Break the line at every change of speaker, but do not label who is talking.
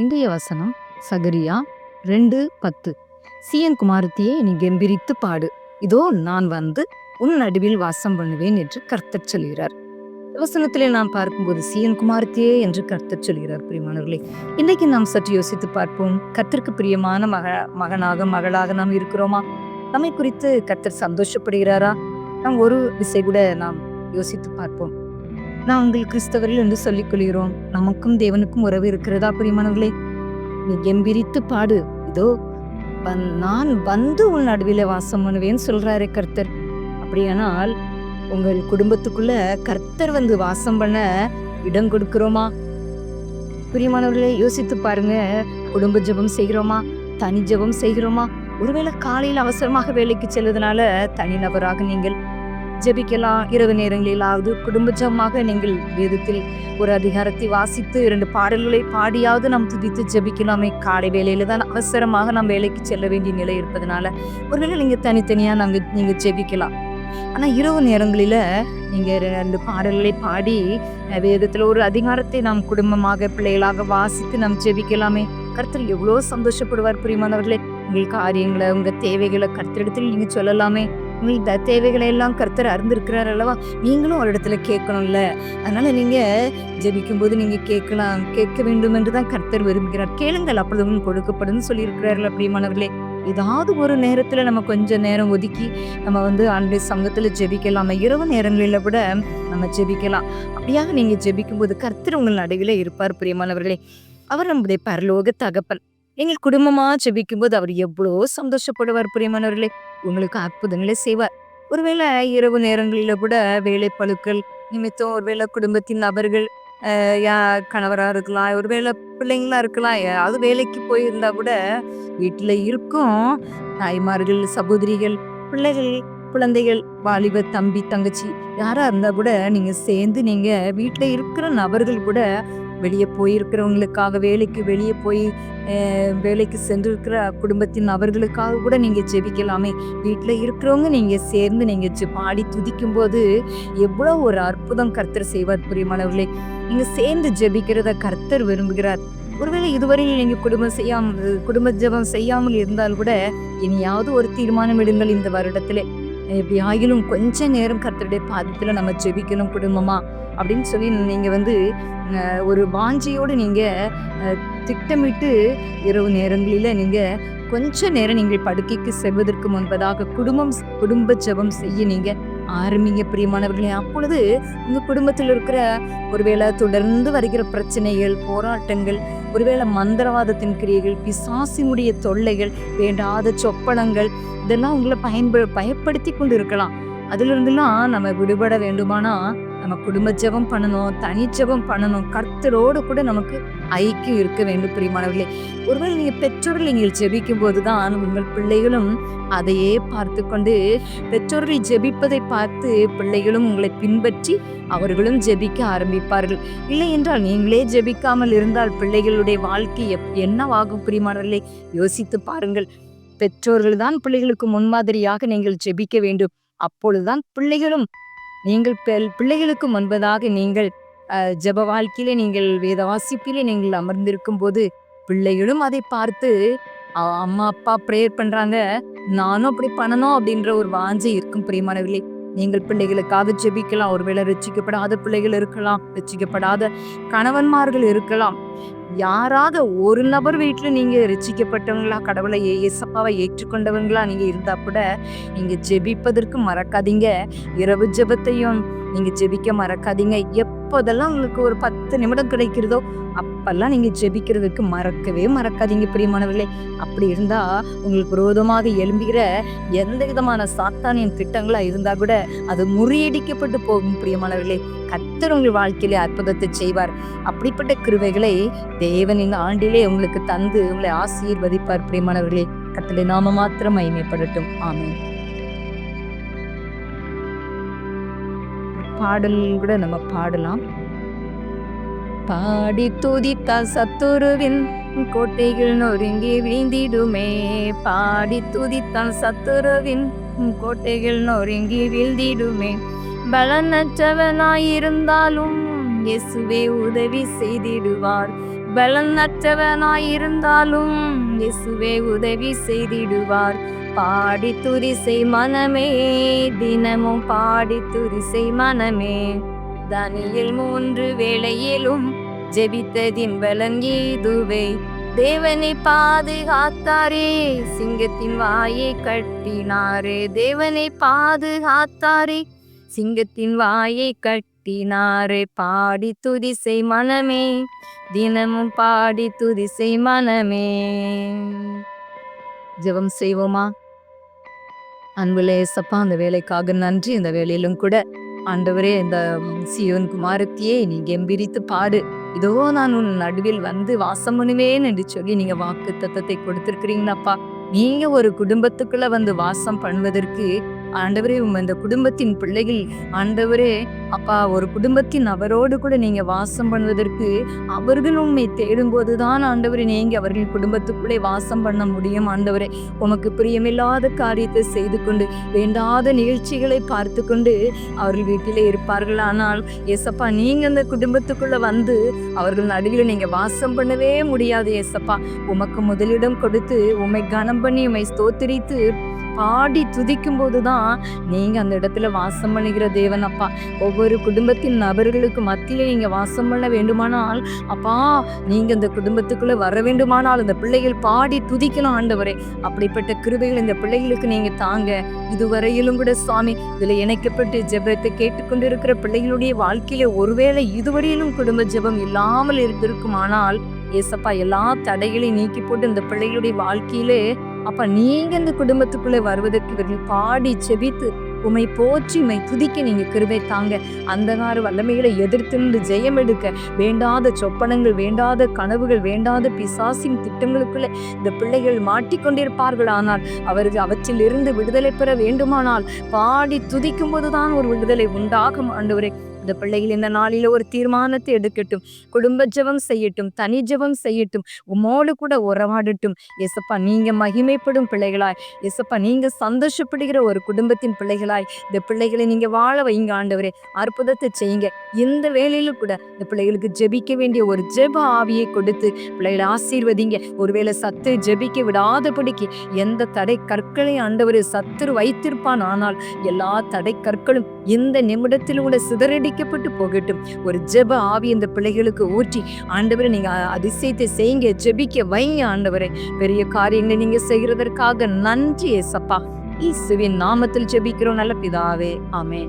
இன்றைய வசனம் சகரியா ரெண்டு பத்து. சீயன் குமாரத்தியே நீ கம்பிரித்து பாடு. இதோ நான் வந்து உன் நடுவில் வாசம் பண்ணுவேன் என்று கர்த்தர் சொல்கிறார். வசனத்திலே நாம் பார்க்கும்போது சீயன் குமாரத்தியே என்று கர்த்தர் சொல்கிறார் பிரியமானவர்களே. இன்றைக்கு நாம் சற்று யோசித்து பார்ப்போம் கர்த்தருக்கு பிரியமான மக மகனாக மகளாக நாம் இருக்கிறோமா? நம்மை குறித்து கர்த்தர் சந்தோஷப்படுகிறாரா? நாம் ஒரு விசை கூட நாம் யோசித்து பார்ப்போம். நான் உங்கள் கிறிஸ்தவர்கள் என்று சொல்லிக் கொள்கிறோம். நமக்கும் தேவனுக்கும் உறவு இருக்கிறதா பிரியமானவர்களே? நீ கெம்பீரித்து பாடு. இதோ வந்- நான் வந்து உன் நடுவில் வாசம் பண்ணுவேன்னு சொல்றாரு கர்த்தர். அப்படியானால் உங்கள் குடும்பத்துக்குள்ள கர்த்தர் வந்து வாசம் பண்ண இடம் கொடுக்கிறோமா? பிரியமானவர்களே யோசித்து பாருங்க. குடும்ப ஜெபம் செய்கிறோமா? தனி ஜெபம் செய்கிறோமா? ஒருவேளை காலையில் அவசரமாக வேலைக்கு செல்வதனால தனிநபராக நீங்கள் ஜெபிக்கலாம். இரவு நேரங்களிலாவது குடும்பஜமாக நீங்கள் வேதத்தில் ஒரு அதிகாரத்தை வாசித்து இரண்டு பாடல்களை பாடியாவது நாம் துதித்து ஜெபிக்கலாமே. காலை வேலையில தான் அவசரமாக நாம் வேலைக்கு செல்ல வேண்டிய நிலை இருப்பதனால ஒருவேளை நீங்க தனித்தனியா நாங்கள் நீங்க ஜெபிக்கலாம். ஆனா இரவு நேரங்களில நீங்க ரெண்டு பாடல்களை பாடி வேதத்தில் வேதத்துல ஒரு அதிகாரத்தை நாம் குடும்பமாக பிள்ளைகளாக வாசித்து நாம் ஜெபிக்கலாமே. கருத்தர் எவ்வளோ சந்தோஷப்படுவார் பிரியமானவர்களே. உங்கள் காரியங்களை உங்க தேவைகளை கருத்தெடுத்து நீங்க சொல்லலாமே. இந்த தேவைகளை எல்லாம் கர்த்தர் அறிந்திருக்கிறார் அல்லவா? நீங்களும் ஒரு இடத்துல கேட்கணும்ல. அதனால நீங்க ஜெபிக்கும்போது நீங்க கேட்கலாம். கேட்க வேண்டும் என்று தான் கர்த்தர் விரும்புகிறார். கேளுங்கள் அப்பொழுதும் கொடுக்கப்படும் சொல்லியிருக்கிறார்கள் அப்படிமானவர்களே. ஏதாவது ஒரு நேரத்துல நம்ம கொஞ்சம் நேரம் ஒதுக்கி நம்ம வந்து அன்றைய சங்கத்தில் ஜெபிக்கலாம். இரவு நேரங்களில கூட நம்ம ஜெபிக்கலாம். அப்படியாக நீங்க ஜெபிக்கும் போது கர்த்தர் உங்கள் நடுவில் இருப்பார் பிரியமானவர்களே. அவர் நம்முடைய பரலோக தகப்பன். எங்கள் குடும்பமா ஜெபிக்கும் போது அவர் எவ்வளோ சந்தோஷப்படுவார் பிரியமானவர்களே உங்களுக்கு அற்புதங்களை செய்வார். ஒருவேளை இரவு நேரங்களில் கூட வேலை பழுக்கள் நிமித்தம் ஒருவேளை குடும்பத்தின் நபர்கள் யா கணவராக இருக்கலாம் ஒருவேளை பிள்ளைங்களா இருக்கலாம் யாராவது வேலைக்கு போயிருந்தா கூட வீட்டில் இருக்கும். தாய்மார்கள் சகோதரிகள் பிள்ளைகள் குழந்தைகள் வாலிப தம்பி தங்கச்சி யாராக இருந்தால் கூட நீங்கள் சேர்ந்து நீங்கள் வீட்டில் இருக்கிற நபர்கள் கூட வெளியே போயிருக்கிறவங்களுக்காக வேலைக்கு வெளியே போய் வேலைக்கு சென்றிருக்கிற குடும்பத்தின் நபர்களுக்காக கூட நீங்க ஜெபிக்கலாமே. வீட்டுல இருக்கிறவங்க நீங்க சேர்ந்து நீங்க ஜெ- பாடி துதிக்கும் போது எவ்வளவு ஒரு அற்புதம் கர்த்தர் செய்வார் பிரியமானவர்களே நீங்க சேர்ந்து ஜெபிக்கிறத கர்த்தர் விரும்புகிறார். ஒருவேளை இதுவரையில் நீங்க குடும்பம் செய்யாமல் குடும்ப ஜெபம் செய்யாமல் இருந்தால் கூட இனியாவது ஒரு தீர்மானம் எடுங்கள் இந்த வருடத்திலே. எப்படி ஆகிலும் கொஞ்ச நேரம் கர்த்தருடைய பாதத்துல நம்ம ஜெபிக்கணும் குடும்பமா. அப்படின்னு சொல்லி நீங்கள் வந்து ஒரு வாஞ்சியோடு நீங்கள் திட்டமிட்டு இரவு நேரங்களில் நீங்கள் கொஞ்ச நேரம் நீங்கள் படுக்கைக்கு செல்வதற்கு முன்பதாக குடும்பம் குடும்ப ஜபம் செய்ய நீங்கள் ஆரம்பிங்க பிரியமானவர்களே. அப்பொழுது உங்கள் குடும்பத்தில் இருக்கிற ஒருவேளை தொடர்ந்து வருகிற பிரச்சனைகள் போராட்டங்கள் ஒருவேளை மந்திரவாதத்தின் கிரியைகள் பிசாசினுடைய தொல்லைகள் வேண்டாத சொப்பனங்கள் இதெல்லாம் உங்களை பயன்ப பயப்படுத்தி கொண்டு இருக்கலாம். அதிலிருந்துலாம் நம்ம விடுபட வேண்டுமானா நம்ம குடும்ப ஜெபம் பண்ணணும் தனி ஜெபம் பண்ணணும் கர்த்தரோடு கூட நமக்கு ஐக்கியம் இருக்க வேண்டும் பிரியமானவர்களே. ஒருவேளை நீங்கள் பெற்றோர்கள் நீங்கள் ஜெபிக்கும் போதுதான் உங்கள் பிள்ளைகளும் அதையே பார்த்து கொண்டு பெற்றோர்கள் ஜெபிப்பதை பார்த்து பிள்ளைகளும் உங்களை பின்பற்றி அவர்களும் ஜெபிக்க ஆரம்பிப்பார்கள். இல்லை என்றால் நீங்களே ஜெபிக்காமல் இருந்தால் பிள்ளைகளுடைய வாழ்க்கை எப் என்னவாகும் பிரியமானவர்களே? யோசித்து பாருங்கள். பெற்றோர்கள் தான் பிள்ளைகளுக்கு முன்மாதிரியாக நீங்கள் ஜெபிக்க வேண்டும். அப்பொழுதுதான் பிள்ளைகளும் நீங்கள் பெல்- பிள்ளைகளுக்கு முன்பதாக நீங்கள் ஜப ஜெப வாழ்க்கையிலே நீங்கள் வேத வாசிப்பிலே நீங்கள் அமர்ந்திருக்கும் போது பிள்ளைகளும் அதை பார்த்து அம்மா அப்பா ப்ரேயர் பண்றாங்க. நானும் அப்படி பண்ணணும் அப்படின்ற ஒரு வாஞ்சை இருக்கும் பிரியமானவர்களே. நீங்கள் பிள்ளைகளுக்காக ஜெபிக்கலாம். ஒருவேளை ரசிக்கப்படாத பிள்ளைகள் இருக்கலாம் ரசிக்கப்படாத கணவன்மார்கள் இருக்கலாம். யாராக ஒரு நபர் வீட்டில் நீங்கள் ரசிக்கப்பட்டவங்களா கடவுளை ஏசப்பாவை ஏற்றுக்கொண்டவங்களா நீங்கள் இருந்தால் கூட நீங்கள் ஜெபிப்பதற்கு மறக்காதீங்க. இரவு ஜெபத்தையும் நீங்கள் ஜெபிக்க மறக்காதீங்க. எப்போதெல்லாம் உங்களுக்கு ஒரு பத்து நிமிடம் கிடைக்கிறதோ அப்பெல்லாம் நீங்கள் ஜெபிக்கிறதுக்கு மறக்கவே மறக்காதீங்க பிரியமானவர்களே. அப்படி இருந்தால் உங்களுக்கு விரோதமாக எழும்புகிற எந்த விதமான சாத்தானியின் திட்டங்களாக இருந்தால் கூட அது முறியடிக்கப்பட்டு போகும் பிரியமானவர்களே. கத்தர் உங்கள் வாழ்க்கையிலே அற்புதத்தை செய்வார். அப்படிப்பட்ட கிருவைகளை தேவன் இந்த ஆண்டிலே உங்களுக்கு தந்து உங்களை ஆசீர்வதிப்பார். பிரியமானவர்களே கத்தலை நாம மாத்திரம் மகிமைப்படட்டும். ஆமீன். பாடல் கூட நம்ம பாடலாம். பாடி துதித்த சத்துருவின் கோட்டைகள் நொறுங்கி வீழ்ந்திடுமே. பாடி துதித்தான் சத்துருவின் கோட்டைகள் நொறுங்கி வீழ்ந்திடுமே. பலனற்றவனாயிருந்தாலும் இயேசுவே உதவி செய்திடுவார். பலனற்றவனாயிருந்தாலும் இயேசுவே உதவி செய்திடுவார். பாடி துரிசை மனமே தினமும் பாடி துரிசை மனமே. தனியில் மூன்று வேளையிலும் ஜெபித்ததின் பலன் ஏதுவே. தேவனை பாதுகாத்தாரே சிங்கத்தின் வாயை கட்டினாரே. தேவனை பாதுகாத்தாரே சிங்கத்தின் வாயை கட்டினாரே பாடி துதிசை மனமே. தினமும் பாடி துதிசை மனமே. ஜெபம் செய்வோமா? அன்புலே சப்பா அந்த வேலைக்காக நன்றி. இந்த வேலையிலும் கூட ஆண்டவரே இந்த சியோன் குமாரத்தியே நீ கெம்பிரித்து பாடு. இதோ நான் உன் நடுவில் வந்து வாசம் பண்ணுவேன் என்று சொல்லி நீங்க வாக்கு தத்தத்தை கொடுத்திருக்கிறீங்களாப்பா நீங்க ஒரு குடும்பத்துக்குள்ள வந்து வாசம் பண்ணுவதற்கு ஆண்டவரே உம் இந்த குடும்பத்தின் பிள்ளைகள் ஆண்டவரே அப்பா ஒரு குடும்பத்தின் அவரோடு கூட நீங்க வாசம் பண்ணுவதற்கு அவர்கள் உண்மை தேடும் போதுதான் ஆண்டவரே நீங்க அவர்கள் குடும்பத்துக்குள்ளே வாசம் பண்ண முடியும் ஆண்டவரே. உமக்கு பிரியமில்லாத காரியத்தை செய்து கொண்டு வேண்டாத நிகழ்ச்சிகளை பார்த்து கொண்டு அவர்கள் வீட்டிலே இருப்பார்கள். ஆனால் ஏசப்பா நீங்க அந்த குடும்பத்துக்குள்ள வந்து அவர்கள் நடுவில் நீங்க வாசம் பண்ணவே முடியாது ஏசப்பா. உமக்கு முதலிடம் கொடுத்து உமை கனம் பண்ணி உமை ஸ்தோத்திரித்து பாடி துதிக்கும் போதுதான் நீங்க அந்த இடத்துல வாசம் பண்ணுகிற தேவன் அப்பா. ஒவ்வொரு குடும்பத்தின் நபர்களுக்கு மத்தியில நீங்க வாசம் பண்ண வேண்டுமானால் அப்பா நீங்க அந்த குடும்பத்துக்குள்ள வர வேண்டுமானால் அந்த பிள்ளைகள் பாடி துதிக்கலாம் ஆண்டவரே. அப்படிப்பட்ட கிருபைகள் இந்த பிள்ளைகளுக்கு நீங்க தாங்க. இதுவரையிலும் கூட சுவாமி இதுல இணைக்கப்பட்டு ஜெபத்தை கேட்டுக்கொண்டிருக்கிற பிள்ளைகளுடைய வாழ்க்கையில ஒருவேளை இதுவரையிலும் குடும்ப ஜெபம் இல்லாமல் இருந்திருக்குமானால் ஏசப்பா எல்லா தடைகளையும் நீக்கி போட்டு இந்த பிள்ளைகளுடைய வாழ்க்கையிலே அப்ப நீங்க இந்த குடும்பத்துக்குள்ளே வருவதற்கு இவர்கள் பாடி செபித்து உமை போற்றி உமை துதிக்க நீங்க கிருபை தாங்க. அந்தகார வல்லமைகளை எதிர்த்து ஜெயம் எடுக்க வேண்டாத சொப்பனங்கள் வேண்டாத கனவுகள் வேண்டாத பிசாசின் திட்டங்களுக்குள்ள இந்த பிள்ளைகள் மாட்டிக்கொண்டிருப்பார்கள் ஆனால் அவர்கள் அவற்றில் இருந்து விடுதலை பெற வேண்டுமானால் பாடி துதிக்கும் போதுதான் ஒரு விடுதலை உண்டாகும் ஆண்டவரே. இந்த பிள்ளைகள் இந்த நாளில ஒரு தீர்மானத்தை எடுக்கட்டும் குடும்ப ஜபம் செய்யட்டும் தனி ஜெபம் செய்யட்டும் உமோடு கூட உறவாடட்டும். எசப்பா நீங்க மகிமைப்படும் பிள்ளைகளாய். எசப்பா நீங்க சந்தோஷப்படுகிற ஒரு குடும்பத்தின் பிள்ளைகளாய். இந்த பிள்ளைகளை நீங்க வாழ வைங்க ஆண்டவரே. அற்புதத்தை செய்யுங்க. இந்த வேலையில கூட இந்த பிள்ளைகளுக்கு ஜெபிக்க வேண்டிய ஒரு ஜெப ஆவியை கொடுத்து பிள்ளைகளை ஆசீர்வதிங்க. ஒருவேளை சத்து ஜெபிக்க விடாதபடிக்கு எந்த தடை கற்களை ஆண்டவரே சத்துரு வைத்திருப்பான். ஆனால் எல்லா தடை கற்களும் இந்த நிமிடத்தில் உள்ள சிதறடி சிதறடிக்கப்பட்டு போகட்டும். ஒரு ஜெப ஆவி இந்த பிள்ளைகளுக்கு ஊற்றி ஆண்டவரை நீங்க அதிசயத்தை செய்யுங்க ஜெபிக்க வைங்க ஆண்டவரை. பெரிய காரியங்களை நீங்க செய்கிறதற்காக நன்றி ஏசப்பா. இயேசுவின் நாமத்தில் ஜெபிக்கிறோம் நல்ல பிதாவே. ஆமே